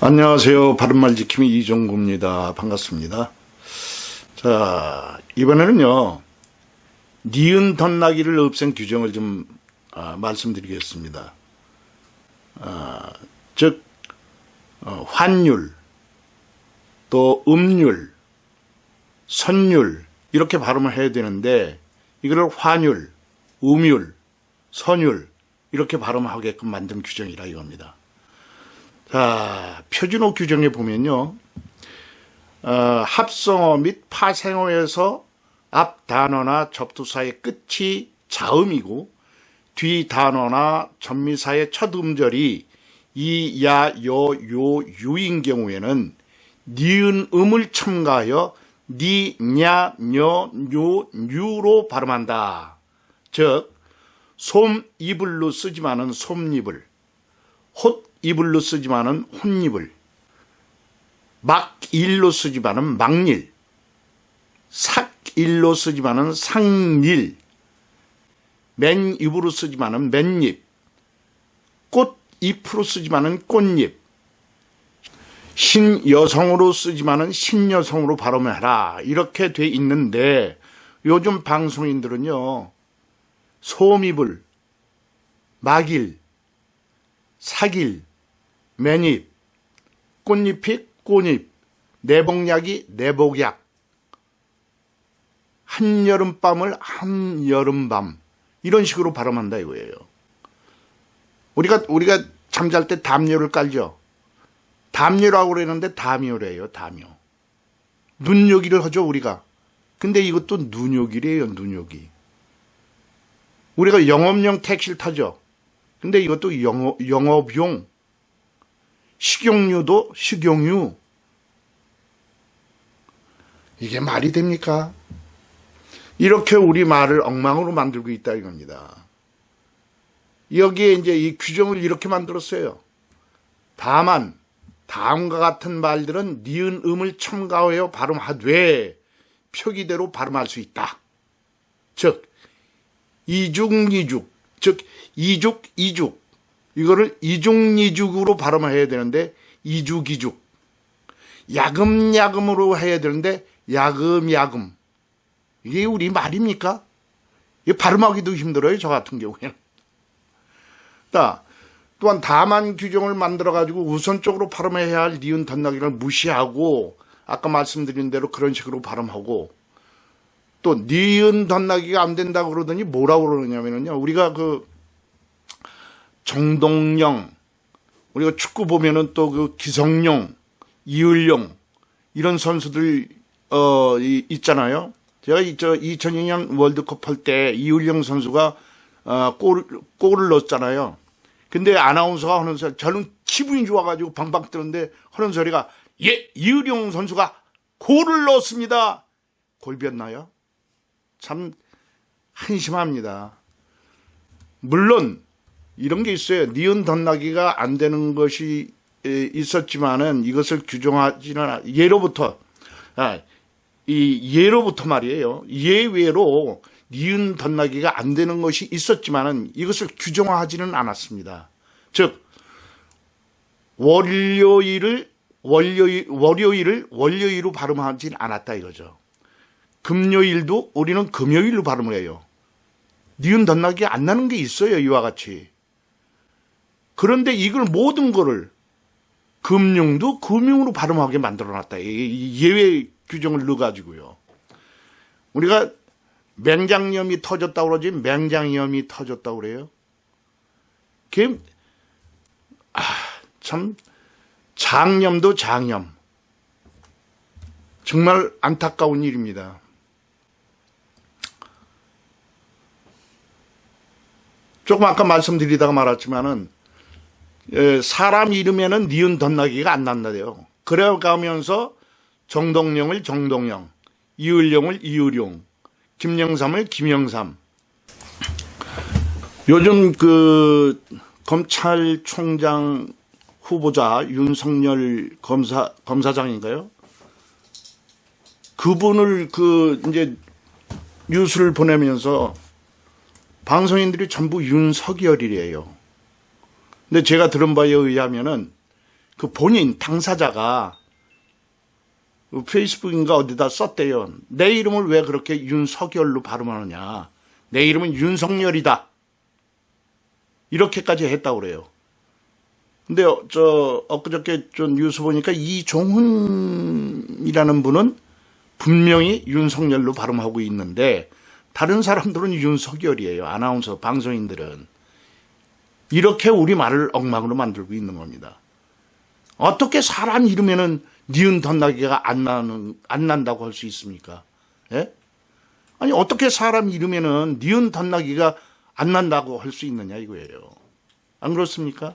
안녕하세요. 바른말 지킴이 이종구입니다. 반갑습니다. 자, 이번에는요, 니은 덧나기를 없앤 규정을 좀 아, 말씀드리겠습니다. 아, 즉, 어, 환율, 또 음률, 선율, 이렇게 발음을 해야 되는데, 이거를 환율, 음율, 선율, 이렇게 발음하게끔 만든 규정이라 이겁니다. 자, 표준어 규정에 보면요. 어, 합성어 및 파생어에서 앞 단어나 접두사의 끝이 자음이고 뒤 단어나 전미사의 첫 음절이 이, 야, 여, 요, 유인 경우에는 니은 음을 첨가하여 니, 냐, 녀, 요, 유로 발음한다. 즉, 솜, 이불로 쓰지만은 솜잎을, 헛, 이불로 쓰지만은 혼잎을, 막 일로 쓰지만은 막일, 삭 일로 쓰지만은 상일, 맨 입으로 쓰지만은 맨잎, 꽃 잎으로 쓰지만은 꽃잎, 신여성으로 쓰지만은 신여성으로 발음해라. 이렇게 돼 있는데 요즘 방송인들은요, 소음입을, 막일, 사길, 맨잎, 꽃잎이 꽃잎, 내복약이 내복약, 한여름밤을 한여름밤, 이런 식으로 발음한다 이거예요. 우리가, 우리가 잠잘 때 담요를 깔죠? 담요라고 그러는데 담요래요, 담요. 눈요기를 하죠, 우리가. 근데 이것도 눈요기래요, 눈요기. 우리가 영업용 택시를 타죠. 근데 이것도 영업, 영업용. 식용유도 식용유. 이게 말이 됩니까? 이렇게 우리 말을 엉망으로 만들고 있다 이겁니다. 여기에 이제 이 규정을 이렇게 만들었어요. 다만 다음과 같은 말들은 니은 음을 첨가하여 발음하되 표기대로 발음할 수 있다. 즉 이중이죽, 즉 이죽 이죽 이거를 이중이죽으로 발음해야 되는데 이죽이죽 야금야금으로 해야 되는데 야금야금 이게 우리 말입니까? 이게 발음하기도 힘들어요 저 같은 경우에는 자, 또한 다만 규정을 만들어 가지고 우선적으로 발음해야 할 니은 덧나기를 무시하고 아까 말씀드린 대로 그런 식으로 발음하고 또 니은 덧나기가 안 된다고 그러더니 뭐라고 그러냐면요 우리가 그 정동영 우리가 축구 보면은 또 그 기성용, 이을용 이런 선수들 어 이- 있잖아요. 제가 이- 저 2002년 월드컵 할 때 이을용 선수가 어, 골 골을 넣었잖아요. 근데 아나운서가 하는 소리 저는 기분이 좋아가지고 방방 뜨는데 하는 소리가 예 이을용 선수가 골을 넣었습니다. 골비었나요? 참 한심합니다. 물론 이런 게 있어요. 니은 덧나기가 안 되는 것이 에, 있었지만은 이것을 규정하지는 않- 예로부터 아, 이 예로부터 말이에요. 예외로 니은 덧나기가 안 되는 것이 있었지만은 이것을 규정화하지는 않았습니다. 즉 월요일을 월요일 월요일을 월요일로 발음하진 않았다 이거죠. 금요일도 우리는 금요일로 발음을 해요. 니은 덧나기 안 나는 게 있어요 이와 같이. 그런데 이걸 모든 거를 금융도 금융으로 발음하게 만들어놨다. 예외 규정을 넣어가지고요. 우리가 맹장염이 터졌다고 그러지 맹장염이 터졌다고 그래요. 그게 아, 참 장염도 장염. 정말 안타까운 일입니다. 조금 아까 말씀드리다가 말았지만은 에, 사람 이름에는 니은 덧나기가 안 난다대요. 그래 가면서 정동영을 정동영, 이을용을 이을용, 김영삼을 김영삼. 요즘 그 검찰총장 후보자 윤석열 검사 검사장인가요? 그분을 그 이제 뉴스를 보내면서 방송인들이 전부 윤석열이래요. 근데 제가 들은 바에 의하면은 그 본인 당사자가 그 페이스북인가 어디다 썼대요. 내 이름을 왜 그렇게 윤석열로 발음하느냐. 내 이름은 윤석열이다. 이렇게까지 했다고 그래요. 근데 어, 저 엊그저께 좀 뉴스 보니까 이종훈이라는 분은 분명히 윤석열로 발음하고 있는데 다른 사람들은 윤석열이에요. 아나운서 방송인들은 이렇게 우리 말을 엉망으로 만들고 있는 겁니다. 어떻게 사람 이름에는 니은 덧나기가 안 나는 안 난다고 할 수 있습니까? 예? 아니 어떻게 사람 이름에는 니은 덧나기가 안 난다고 할 수 있느냐 이거예요. 안 그렇습니까?